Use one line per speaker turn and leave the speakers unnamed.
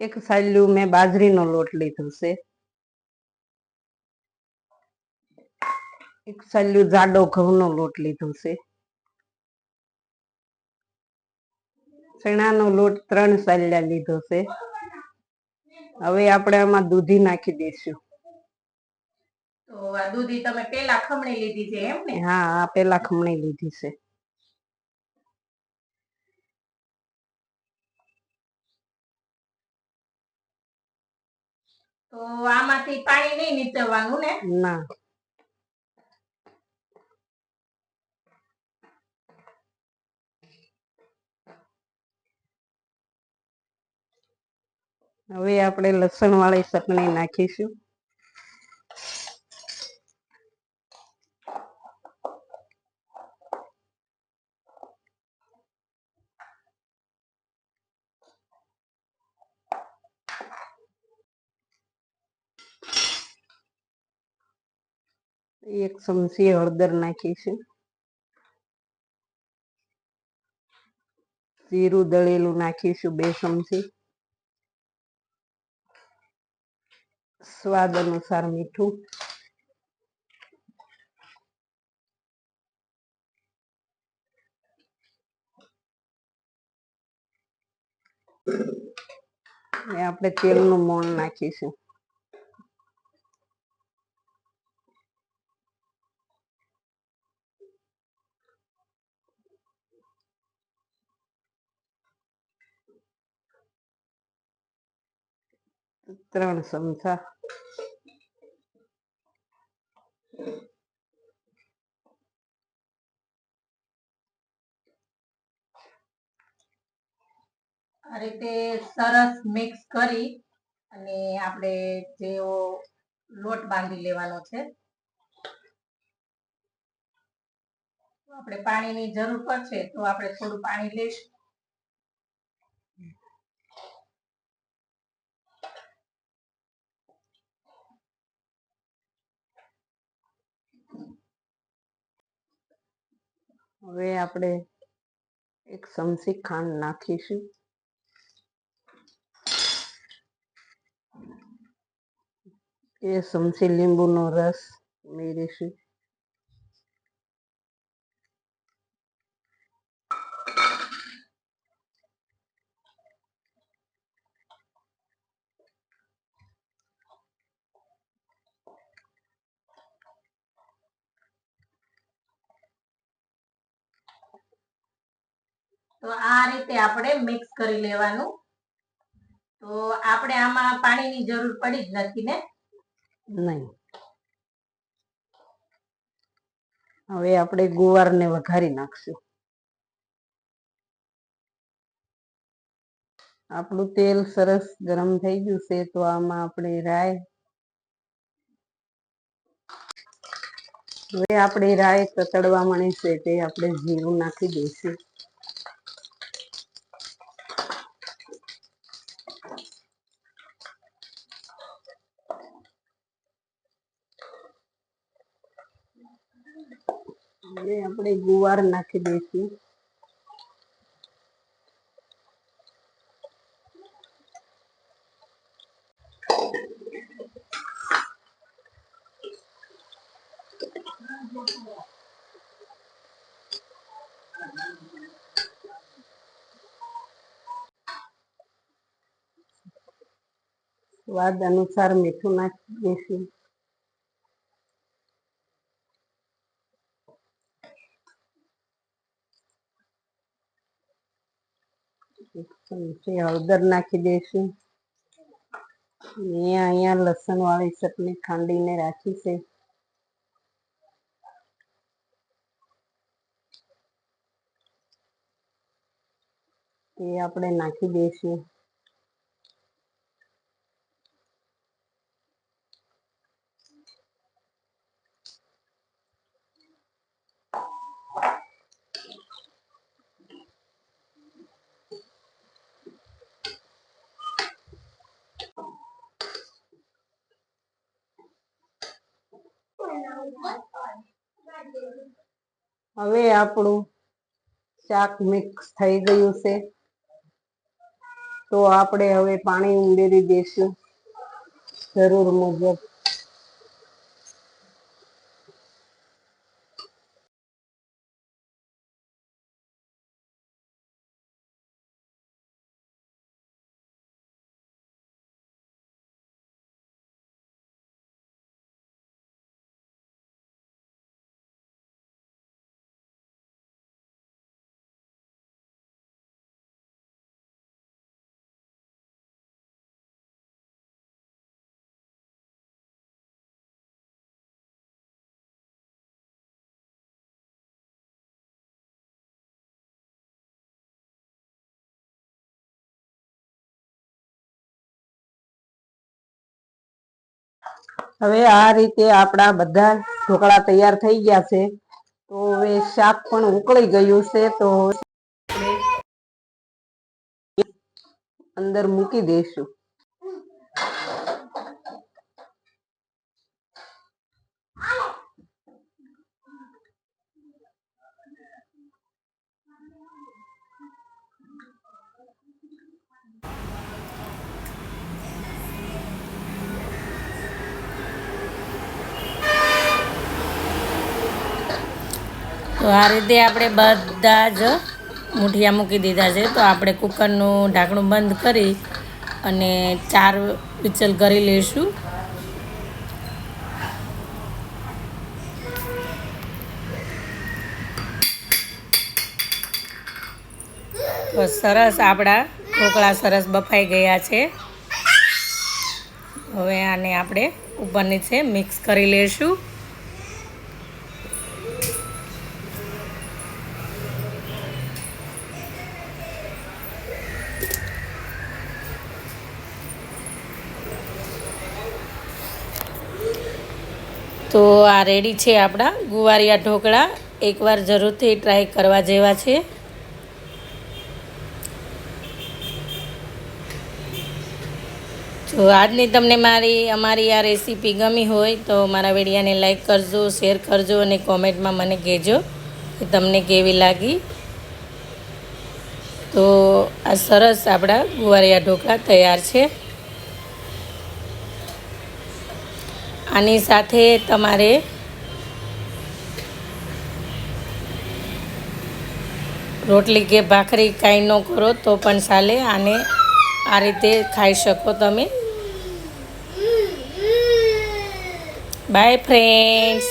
એક સાલ્યું મેં બાજરીનો લોટ લીધો છે. એક સાલ્યું જાડો ઘઉંનો લોટ લીધો છે. ચણાનો લોટ ત્રણ સાલ્યા લીધો છે. હવે આપણે આમાં દૂધી નાખી દઈશું.
તો આ દૂધી તમે પેલા ખમણી લીધી છે એમ ને?
હા આ પેલા ખમણી લીધી છે.
તો આમાંથી પાણી નહીં નીચરવાનું ને?
ના. હવે આપણે લસણ વાળી ચટણી નાખીશું. એક ચમચી હળદર નાખીશું જીરું દળેલું નાખીશું બે ચમચી સ્વાદ અનુસાર મીઠું. આપણે તેલનું મોણ નાખીશું. ત્રણ ચમચા
આ રીતે સરસ મિક્સ કરી અને આપણે જેવો લોટ બાંધી લેવાનો છે. આપણે પાણીની જરૂર પડશે તો આપણે થોડું પાણી લઈશું.
હવે આપણે એક ચમચી ખાંડ નાખીશું. એ ચમચી લીંબુનો રસ ઉમેરીશું.
તો આ રીતે આપણે મિક્સ કરી લેવાનું. તો આપણે આમાં પાણીની જરૂર પડી જ નથી ને?
નહીં. હવે આપણે ગુવારને વઘારી નાખશું. આપણું તેલ સરસ ગરમ થઈ ગયું છે તો આમાં આપણે રાય હવે આપણે રાય કતડવા મળી છે તે આપણે જીરું નાખી દઈશું. હવે આપણે ગુવાર નાખી દઈશું. સ્વાદ અનુસાર મીઠું નાખી દઈશું. હળદર નાખી દઈશું મેં અહીંયા લસણ વાળી ચટણી ખાંડીને રાખી છે. એ આપણે નાખી દઈશું. હવે આપણું શાક મિક્સ થઈ ગયું છે. તો આપણે હવે પાણી ઉમેરી દઈશું. જરૂર મુજબ. હવે આ રીતે આપણા બધા ઢોકળા તૈયાર થઈ ગયા છે. તો હવે શાક પણ ઉકળી ગયું છે, તો અંદર મૂકી દઈશું.
તો આ રીતે આપણે બધા જ મૂઠિયા મૂકી દીધા છે. તો આપણે કુકરનું ઢાંકણું બંધ કરી અને ચાર વિચલ કરી લઈશું. તો સરસ આપણા ઢોકળા સરસ બફાઈ ગયા છે. હવે આને આપણે ઉપરની છે મિક્સ કરી લઈશું. તો આ રેડી છે આપણા ગુવારિયા ઢોકળા. એકવાર જરૂરથી ટ્રાય કરવા જેવા છે. જો આજની તમને મારી, અમારી આ રેસીપી ગમી હોય તો મારા વિડીયાને લાઈક કરજો શેર કરજો અને કોમેન્ટમાં મને કહેજો કે તમને કેવી લાગી. તો આ સરસ આપણા ગુવારિયા ઢોકળા તૈયાર છે. આની સાથે તમારે રોટલી કે ભાખરી કાંઈ ન કરો તો પણ ચાલે, આને આ રીતે ખાઈ શકો તમે. By friends